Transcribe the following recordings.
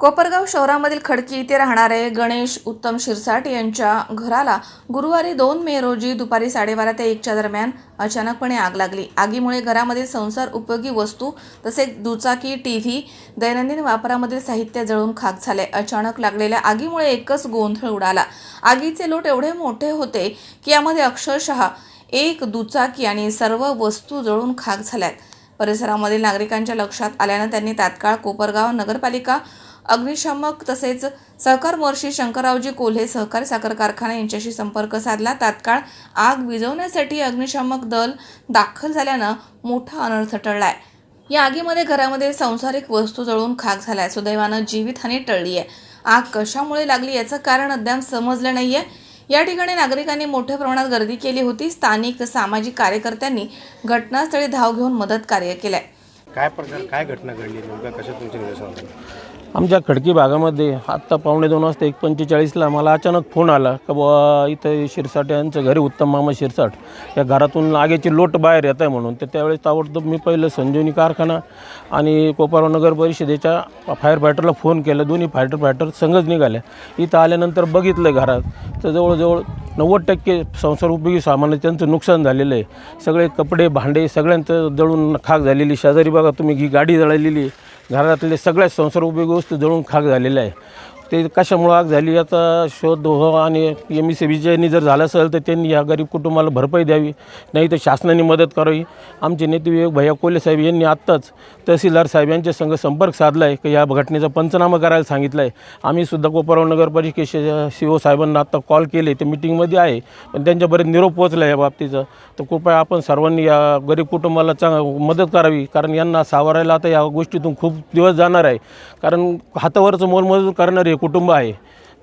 कोपरगाव शहरामधील खडकी येथे राहणारे गणेश उत्तम शिरसाट यांच्या घराला गुरुवारी दोन मे रोजी दुपारी साडेबारा ते एकच्या दरम्यान अचानकपणे आग लागली. आगीमुळे घरामधील संसार उपयोगी वस्तू तसेच दुचाकी टी व्ही दैनंदिन वापरामधील साहित्य जळून खाक झाले. अचानक लागलेल्या आगीमुळे एकच गोंधळ उडाला. आगीचे लोट एवढे मोठे होते की यामध्ये अक्षरशः एक दुचाकी आणि सर्व वस्तू जळून खाक झाल्यात. परिसरामधील नागरिकांच्या लक्षात आल्यानं त्यांनी तात्काळ कोपरगाव नगरपालिका अग्निशामक तसेच सहकार मोर्शी शंकररावजी कोल्हे सहकारी साखर कारखाना यांच्याशी संपर्क साधला. तात्काळ आग विझवण्यासाठी अग्निशामक दल दाखल झाल्यानं मोठा अनर्थ टळलाय. या आगीमध्ये घरामध्ये संसारिक वस्तू जळून खाक झालाय सुदैवानं जीवितहानी टळली आहे. आग कशामुळे लागली याचं कारण अद्याप समजलं नाहीये. या ठिकाणी नागरिकांनी मोठ्या प्रमाणात गर्दी केली होती. स्थानिक सामाजिक कार्यकर्त्यांनी घटनास्थळी धाव घेऊन मदत कार्य केलंय. काय प्रकार काय घटना घडली? नेमकं कशा तुमच्या आमच्या खडकी भागामध्ये आत्ता पावणे दोन वाजता एक पंचेचाळीसला मला अचानक फोन आला का बुवा इथं शिरसाट यांचं घरी उत्तम मामा शिरसाट. या घरातून आगीची लोट बाहेर येत आहे म्हणून. तर त्यावेळेस ताबडतोब मी पहिलं संजीवनी कारखाना आणि कोपरगाव नगर परिषदेच्या फायर फायटरला फोन केला. दोन्ही फायटर फायटर संघच निघाल्या इथं आल्यानंतर बघितलं घरात. तर जवळजवळ नव्वद टक्के संसार उपयोगी सामान त्यांचं नुकसान झालेलं आहे. सगळे कपडे भांडे सगळ्यांचं जळून खाक झालेली शेजारी बघा तुम्ही ही गाडी जळलेली आहे. घरातले सगळ्याच संसार उपयोगी वस्तू जळून खाक झालेल्या आहे. ते कशामुळं आग झाली याचा शोध हो आणि एम ई सी बीच्यानी जर झालं असेल तर त्यांनी या गरीब कुटुंबाला भरपाई द्यावी. नाही तर शासनाने मदत करावी. आमचे नेते विवेक भैया कोले साहेब यांनी आत्ताच तहसीलदार साहेब यांच्या संघ संपर्क साधला आहे की या घटनेचा पंचनामा करायला सांगितलं आहे आम्हीसुद्धा सुद्धा कोपरगाव नगर परिषदेच्या सी ओ साहेबांना आत्ता कॉल केले. ते मिटिंगमध्ये आहे पण त्यांच्यापर्यंत निरोप पोहोचला या बाबतीचा. तर कृपया आपण सर्वांनी या गरीब कुटुंबाला चांग मदत करावी कारण यांना सावरायला आता या गोष्टीतून खूप दिवस जाणार आहे. कारण हातावरचं मोलमजूर करणारे कुटुंब आहे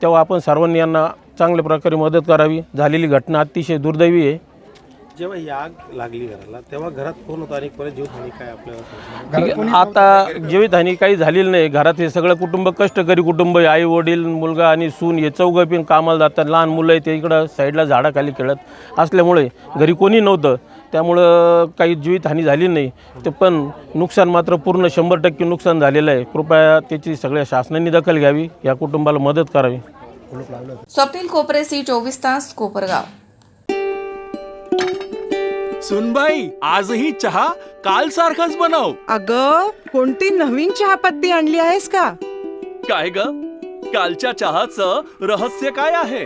तेव्हा आपण सर्वांनी यांना चांगल्या प्रकारे मदत करावी. झालेली घटना अतिशय दुर्दैवी आहे. जेव्हा ही आग लागली घराला तेव्हा घरात कोण होता आणि कोणी जीवहानी काय आपल्याला. आता जीवितहानी काही झालेली नाही. घरात हे सगळं कुटुंब कष्टकरी कुटुंब आहे. आई वडील मुलगा आणि सून हे चौघं पण कामाला जातात. लहान मुलं आहे ते इकडं साईडला झाडाखाली खेळत असल्यामुळे घरी कोणी नव्हतं. त्यामुळं काही जीवितहानी झाली नाही. ते पण नुकसान मात्र पूर्ण शंभर टक्के नुकसान झालेलं आहे. कृपया त्याची सगळ्या शासनाने दखल घ्यावी या कुटुंबाला मदत करावी. स्वप्नील कोपरे सी चोवीस तास कोपरगाव. सुनबाई आजही चहा काल सारखाच बनव. अग कोणती नवीन चहापत्ती आणली आहेस का? काय ग? कालच्या चहाचं रहस्य काय आहे?